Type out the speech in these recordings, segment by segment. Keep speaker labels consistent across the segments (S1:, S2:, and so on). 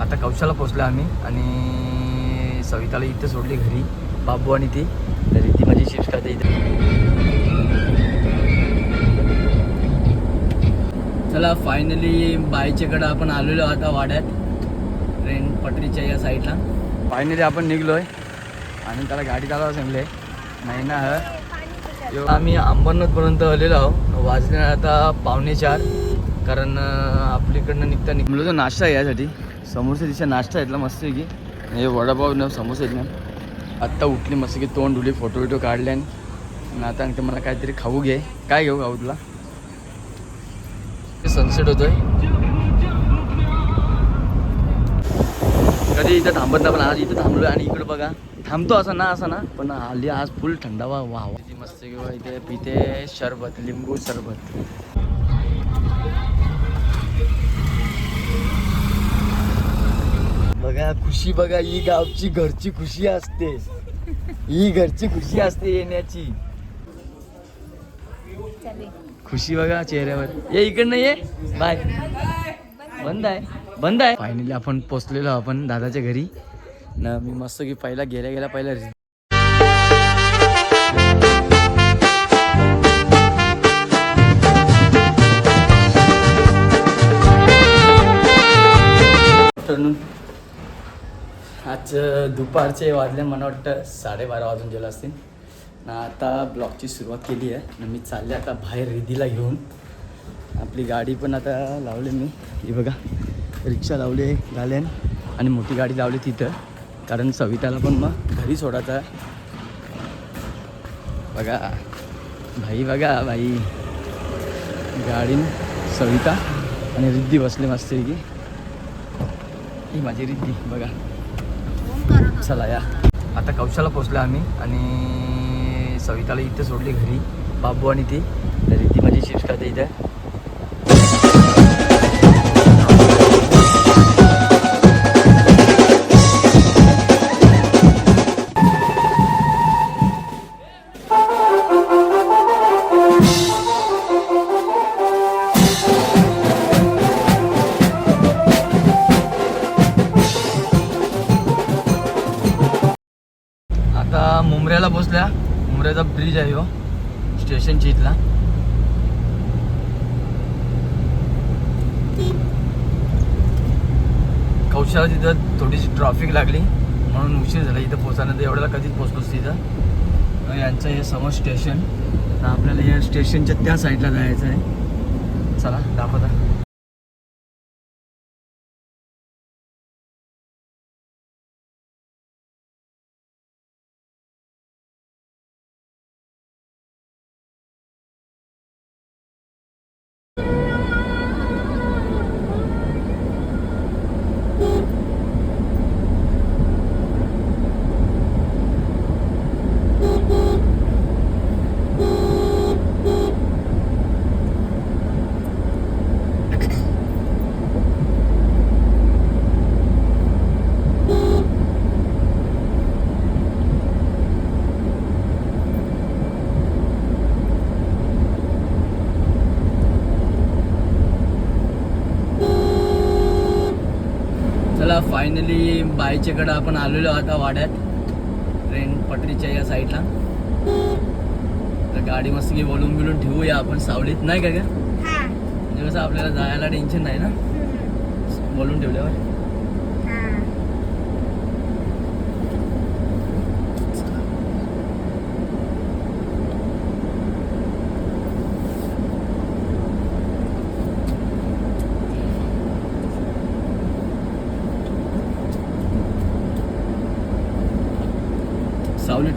S1: आता कौशाला पोचलो आम्ही आणि सविताला इथं सोडली घरी. बाबू आणि ती. तरी ती माझी शिफ्ट करते इथे. चला फायनली बाईच्याकडं आपण आलेलो आता वाड्यात. ट्रेन पटरीच्या या साईडला. फायनली आपण निघलोय. आणि त्याला गाडी चालवा सांगले. नाही ना ह? आम्ही अंबरनाथपर्यंत आलेलो आहो वाजले आता पावणे चार. कारण आपलीकडनं निघता निघलो तो नाश्ता यासाठी. समोरच्या दिशा नाश्ता येतला मस्त आहे की हे वडापाव न समोसा येत ना. आत्ता उठली मस्त की तोंड उडली फोटो विटो काढले आणि आता ते मला काहीतरी खाऊ घे. काय घेऊ खाऊ तुला? सनसेट होतोय. कधी इथं थांबत नाही पण आज इथं थांबलो आणि इकडे बघा. थांबतो असं ना असं ना पण हल्ली आज फुल थंडावा वा मस्त किंवा इथे पिते सरबत लिंबू सरबत बघा खुशी बघा ही गावची घरची खुशी असते. ही घरची खुशी असते येण्याची. खुशी बघा चेहऱ्यावर. ये इकडनं ये. बाय. बंद आहे. बंद आहे. फायनली आपण पोचलेलो आपण दादाच्या घरी. ना मी मस्त की पहिला गेल्या गेला पहिला आफ्टरनून आज दुपारचे वाजले मला वाटतं साडेबारा वाजून गेलं असतील. ना आता ब्लॉकची सुरुवात केली आहे. मी चालले आता बाहेर रिदीला घेऊन. आपली गाडी पण आता लावली मी. ही बघा रिक्षा लावली घालेन आणि मोठी गाडी लावली तिथं. कारण सविताला पण मग घरी सोडायचं आहे. बघा भाई बघा भाई. गाडीन सविता आणि रिद्धी बसले मस्त की ही माझी रिद्धी बघा. चला या. आता कौशाला पोचलो आम्ही आणि सविताला इथं सोडली घरी. बाबू आणि ती. तरी ती माझी शिफ्ट खाते इथं. उमऱ्याला पोचल्या. उमऱ्याचा ब्रिज आहे हो. स्टेशनच्या इथला. कौशाला तिथं थोडीशी ट्रॉफिक लागली. म्हणून उशीर झाला इथं पोचायला एवढ्याला कधीच पोचलोच तिथं यांचं हे समोर स्टेशन तर आपल्याला या स्टेशनच्या त्या साईडला जायचं आहे. चला दाखवता चला फायनली बाईच्याकडं आपण आलेलो आता वाड्यात. ट्रेन पटरीच्या या साईडला तर गाडी मस्त की बोलून बिलून ठेवूया आपण. सावलीत नाही का म्हणजे कसं आपल्याला जायला टेन्शन नाही ना? बोलून ठेवल्यावर.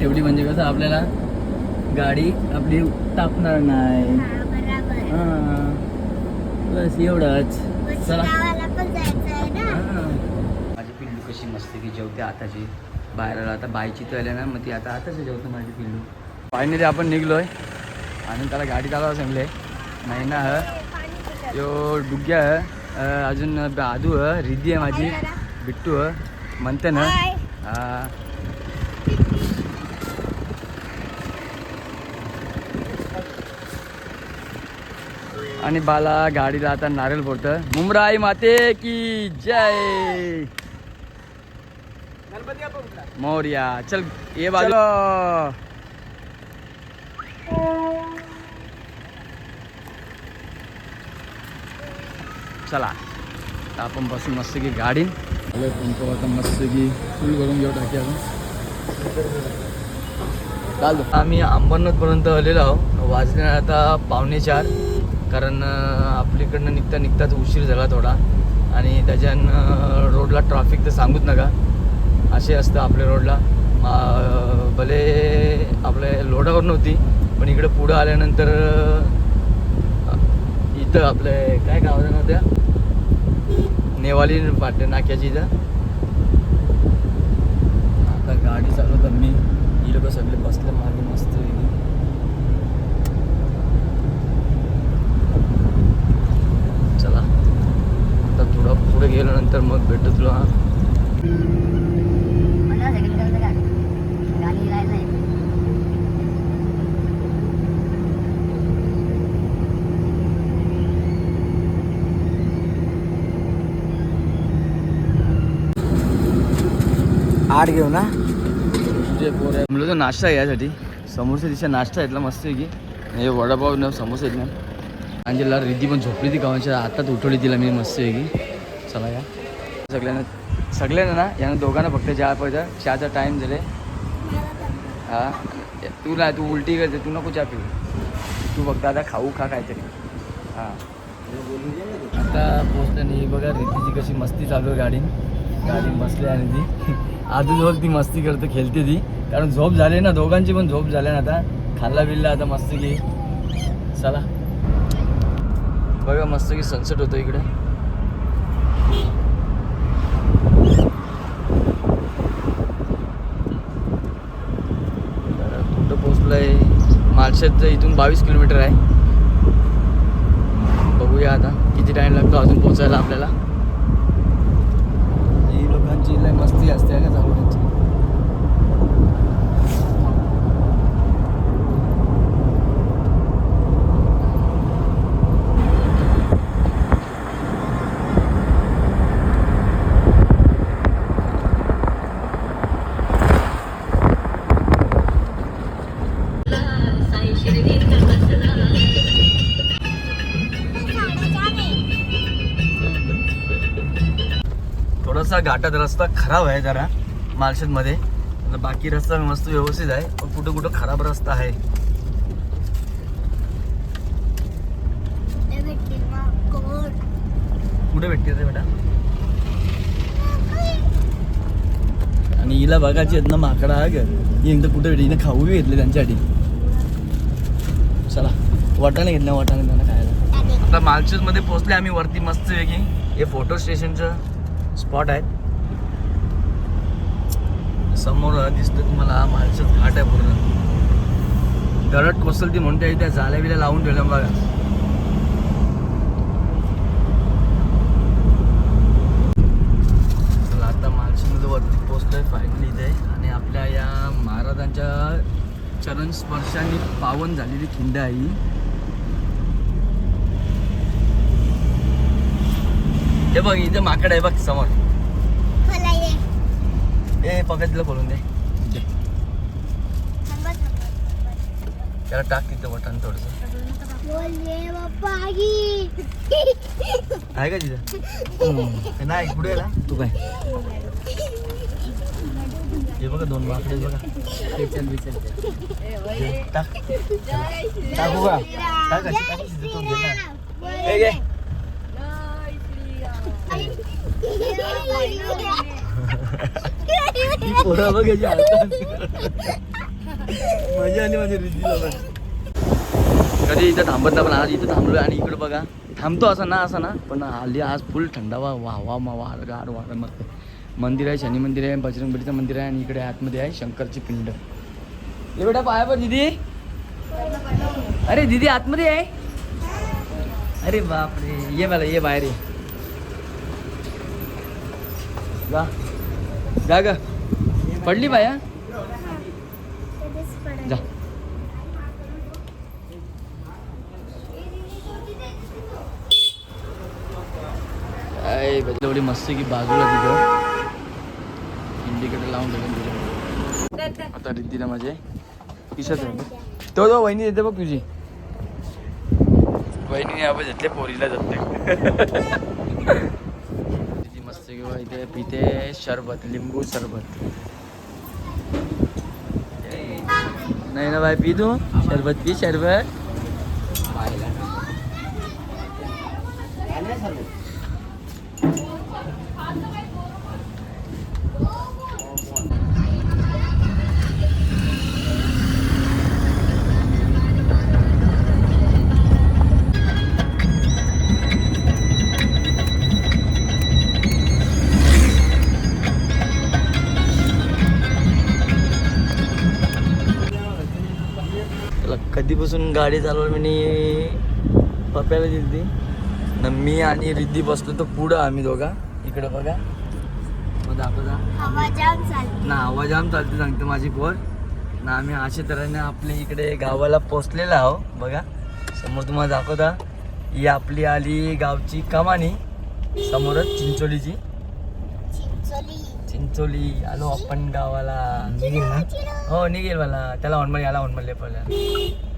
S1: ठेवली म्हणजे कसं आपल्याला गाडी आपली तापणार नाही. हा. बस एवढंच. चला. हा. माझी पिल्लू कशी मस्त की जेवते आताची. बाहेर आला आता बाईची तर आल्या ना मग ती आता आताच जेवतो माझी पिल्लू फायनली आपण निघलोय. आणि त्याला गाडी चालवा सांगले. नाही ना ह? यो डुग्या ह? अं, अजून आदू ह? रिद्धी आहे माझी. बिट्टू ह? म्हणते ना हा. आणि बाला गाडीला आता नारळ फोडतं. मुमराई माते की जय. मोर्या. चल ये बाजू. चला. आपण बसून मस्त की गाडी आता मस्त की फुल भरून घेऊ टाकी आपण चालतो. आम्ही अंबरनाथपर्यंत आलेलो आहो वाजले आता पावणे चार. कारण आपलीकडनं निघता निघताच उशीर झाला थोडा. आणि त्याच्यानं रोडला ट्रॅफिक तर सांगूच नका. असे असतं आपल्या रोडला. भले आपल्या लोडावर नव्हती पण इकडे पुढं आल्यानंतर इथं आपले काय गावाचं ना त्या? नेवाली पाट नाक्याची इथं. आता गाडी चालवतात मी ही लोक सगळे बसले मागे मस्त चला आता थोडं पुढे गेल्यानंतर मग भेटू तुला
S2: आठ घेऊ ना?
S1: म्हणलं तो नाश्ता आहे यासाठी. समोसे दिशा नाश्ता येतला मस्त आहे की हे वडापाव न समोसे आहेत ना. अंजलला रिद्धी पण झोपली ती गावाच्या आताच उठवली तिला मी मस्त आहे की चला या. सगळ्यांना सगळ्यांना ना यांना दोघांना फक्त चहा पाहिजे चहाचा टाईम झाले. हा. तू नाही तू उलटी करते तू नको चहा पिऊ तू फक्त आता खाऊ खा काहीतरी. हां. आता पोचल्याने बघा रितीची कशी मस्ती चालू आहे गाडी गाडी बसली आणि ती आजूबाजू ती मस्ती करते खेळते ती. कारण झोप झाली ना दोघांची पण झोप झाल्या ना आता. खाल्ला बिल्ला आता मस्त की. चला. बघा मस्त की सनसेट होतो इकडे तर कुठं पोचलोय मालशेत इथून बावीस किलोमीटर आहे. बघूया आता किती टाइम लागतो अजून पोचायला आपल्याला. ही लोकांची लय मस्ती असते का चालू घाटात रस्ता खराब आहे जरा मालशेतमध्ये बाकी रस्ता मस्त व्यवस्थित आहे पण कुठं कुठं खराब रस्ता आहे. कुठे भेटते ते बेटा? आणि हिला बघायची आहेत ना माकडा हा ग. एकदा कुठे भेटली हिने खाऊ बी घेतले त्यांच्यासाठी. चला वाटाणे घेतल्या वाटाणे त्यांना खायला. आता मालशेजमध्ये पोहोचले आम्ही वरती मस्त वेगळी हे फोटो स्टेशनचं स्पॉट आहेत. समोर दिसतं तुम्हाला मालशेज घाट आहे पूर्ण. दरड कोसलती म्हणते त्या जाल्या बिल्या लावून ठेवल्या बघा. आता मालशेजमध्ये वरती पोहोचलोय फायनली इथे. आणि आपल्या या महाराजांच्या चरण स्पर्शाने पावन झालेली खिंड आहे ही बघ इथे माकड आहे बघ समोर. ए पकडलं बोलून दे. त्याला टाक तिथं बटन थोडस. आहे का तिथं? नाही कुठे गेला तू काय? हे बघा दोन माकडे बघा. चल बिचल टाक. टाकू का? टाक तो ही पोरं बघ याची हालचाल. मजा आली माझी रिद्धीला पण कधी इथं थांबत नाही पण आज इथं थांबलोय आणि इकडे बघा. थांबतो असं ना असं ना पण हल्ली आज फुल थंडावा वा वा मा वा गार वार मस्त. मंदिर आहे शनी मंदिर आहे बजरंगबलीचं मंदिर आहे आणि इकडे आतमध्ये आहे शंकरची पिंड. ये बेटा पाया पर दीदी. अरे दीदी आतमध्ये आहे. अरे बापरे ये मला ये बाहेर ये. जा जा ग. पडली बाया? जा. मस्ती एवढी की बाजूला तिथं इंडिकेटर लावून दिलं आता रिद्धीला माझे खिशात आहे. तो जो वहिनी देते बघ तुझी. वहिनी आपण घेतले पोरीला जाते. किती इथे पिते शरबत लिंबू सरबत नाही ना बाय पी तू? शरबत पी शरबत. कधीपासून गाडी चालवली मी पप्याला दिली ना मी आणि रिद्धी बसलो तर पुढं आम्ही दोघा. इकडे बघा. मग दाखवता.
S3: हवा जाम चालते
S1: ना आवाज जाम चालते सांगते माझी पोर. ना आम्ही अशा तऱ्हेने आपल्या इकडे गावाला पोचलेला आहो. बघा. समोर तुम्हाला दाखवता. ही आपली आली गावची कमानी. समोरच चिंचोलीची.
S3: चिंचोली.
S1: आलो आपण गावाला. हो निघेल मला. त्याला हॉर्नमल याला हॉर्नमल पहिला.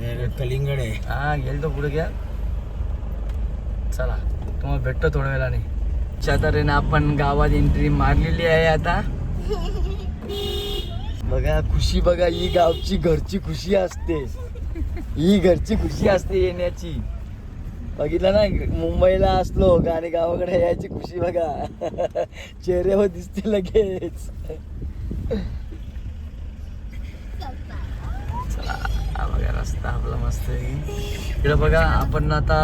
S2: कलिंगड आहे
S1: हा गेल तो पुढे घ्या. चला तुम्हाला भेटतो थोड्या वेळाने. अशा तऱ्हेने आपण गावात एंट्री मारलेली आहे आता. बघा खुशी बघा ही गावची घरची खुशी असते. ही घरची खुशी असते येण्याची. बघितलं ना मुंबईला असलो का आणि गावाकडे यायची खुशी बघा. चेहऱ्यावर दिसते लगेच चला हा बघा रस्ता आपला मस्त आहे. इकडे बघा आपण आता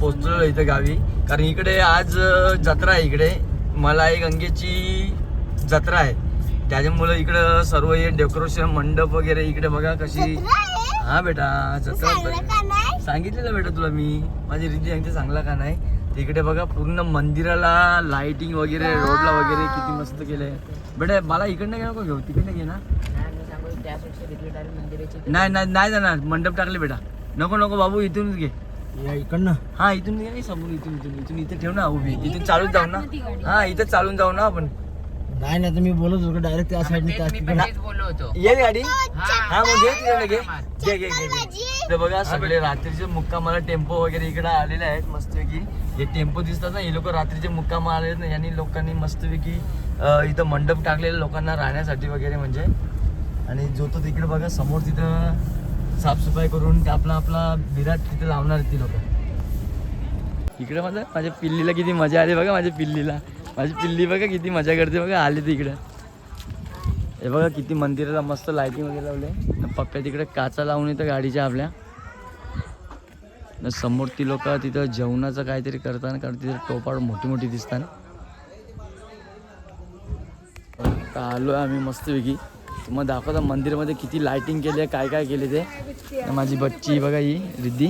S1: पोचलो इथं गावी. कारण इकडे आज जत्रा आहे इकडे. मलाई गंगेची जत्रा आहे. त्याच्यामुळे इकडं सर्व हे डेकोरेशन मंडप वगैरे इकडे बघा कशी हा बेटा जत्रा. सांगितलेलं बेटा तुला मी. माझी रिद्धी सांगते चांगला का नाही? तिकडे बघा पूर्ण मंदिराला लाइटिंग वगैरे रोडला वगैरे किती मस्त केलंय. बेटा मला इकडनं घे नको घेऊ तिकडनं घे ना. नाही नाही नाही जाणार. मंडप टाकले बेटा. नको नको बाबू इथूनच घे.
S2: या इकडनं.
S1: हा इथून घे. नाही समोर इथून इथून इथून. इथे ठेव ना उभी. इथून चालून जाऊ ना. हा इथं चालून जाऊ ना आपण.
S2: नाही ना तुम्ही बोलत होतो डायरेक्ट त्या साईडने त्या तिकडे
S1: ये गाडी. हा मग घे तिकडे घे. घे घे घे घे. तर बघा सगळे रात्रीचे मुक्कामाला टेम्पो वगैरे इकडे आलेले आहेत मस्तपैकी. हे टेम्पो दिसतात ना हे लोक रात्रीचे मुक्काम आले ना यांनी लोकांनी मस्तपैकी इथं मंडप टाकलेले लोकांना राहण्यासाठी वगैरे म्हणजे. आणि जो तो तिकडे बघा समोर तिथं साफसफाई करून आपला आपला विराट तिथे लावणार ती लोक. इकडे माझं माझ्या पिल्लीला किती मजा आली बघा माझ्या पिल्लीला. माझी पिल्ली बघा किती मजा करते बघा आली तिकडं हे बघा किती मंदिराला मस्त लायटिंग वगैरे लावले पप्प्या तिकडे काचा लावून येतं गाडीच्या आपल्या. न समोर ती लोक तिथं जेवणाचं काहीतरी करताना कारण तिथं टोपाड मोठी मोठी दिसतात. आलो आहे आम्ही मस्तपैकी. तुम्हाला दाखवता मंदिरामध्ये किती लायटिंग केली आहे काय काय केले ते? माझी बच्ची बघा ही रिद्धी.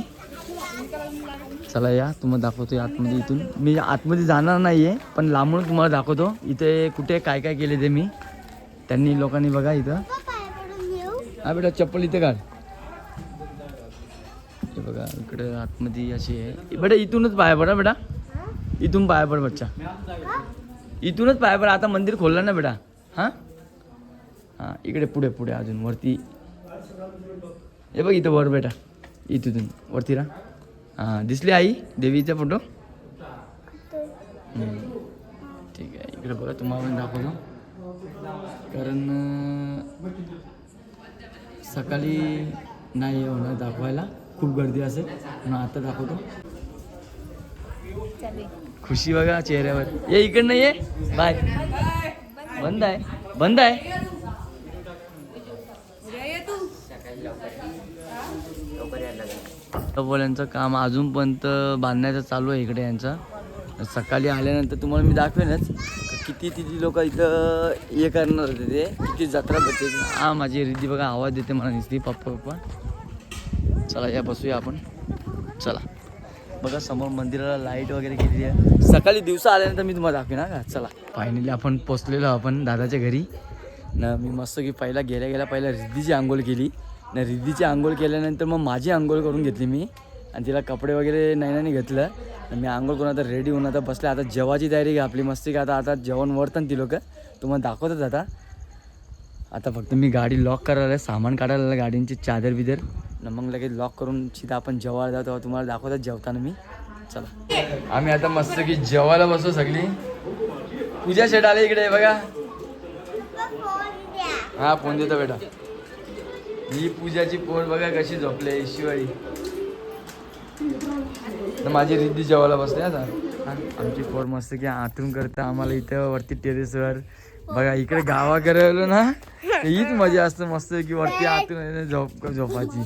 S1: चला या तुम्हाला दाखवतो आतमध्ये इथून. मी आतमध्ये जाणार नाही आहे पण लांबून तुम्हाला दाखवतो. इथे कुठे काय काय केले ते मी. त्यांनी लोकांनी बघा इथं. हा बेटा चप्पल इथे काढ. हे बघा इकडे आतमध्ये अशी आहे. बेटा इथूनच पाया पडा बेटा. इथून पाया पड बच्चा. इथूनच पाया पडा. आता मंदिर खोललं ना बेटा. हां? हां इकडे पुढे पुढे अजून वरती. हे बघ इथं वर बेटा इथून वरती राहा. हां दिसली आई देवीचा फोटो ठीक आहे इकडे बघा तुम्हाला पण दाखवतो. कारण सकाळी नाही होणार दाखवायला. खूप गर्दी असेल म्हणून आता दाखवतो. खुशी बघा चेहऱ्यावर. ये इकडनं ये. बाय. बंद आहे. बंद आहे. डबल यांचं काम अजूनपर्यंत बांधण्याचं चालू आहे इकडे यांचं. सकाळी आल्यानंतर तुम्हाला मी दाखवेनच किती किती लोक इथं हे करणार होते ते किती जत्रा भरते हा माझी रिद्धी बघा आवाज देते मला दिसते पप्पा पप्पा. चला या बसूया आपण. चला. बघा समोर मंदिराला लाइट वगैरे केलेली आहे. सकाळी दिवसा आल्यानंतर मी तुम्हाला दाखवेन का चला. फायनली आपण पोचलेलो आपण दादाच्या घरी. ना मी मस्त की पहिला गेल्या गेल्या पहिला रिद्धीची आंघोळ केली. ना रिद्धीची आंघोळ केल्यानंतर मग माझी आंघोळ करून घेतली मी. आणि तिला कपडे वगैरे नैनाने घेतलं. आणि मी आंघोळ करून आता रेडी होऊन आता बसले आता जेवाची तयारी घ्या आपली मस्ती का? आता आता जेवण वरतं ती लोक. तुम्हाला दाखवतच आता. आता फक्त मी गाडी लॉक करायला सामान काढायला गाडींची चादर बिदर. न मग लगेच लॉक करून सीधा आपण जेवायला जातो. तेव्हा तुम्हाला दाखवतात जेवताना मी. चला. आम्ही आता मस्त की जेवायला बसू सगळी. पूजा शेट आले इकडे बघा. हा फोन देतो बेटा. ही पूजाची पोर बघा कशी झोपले शिवाई. तर माझी रिद्धी जेवायला बसते आता आमची पोर मस्त की आतून करता आम्हाला इथं वरती टेरेसवर बघा इकडे गावाकडे आलो ना हीच मजा असते मस्त की वरती आतून झोप झोपायची.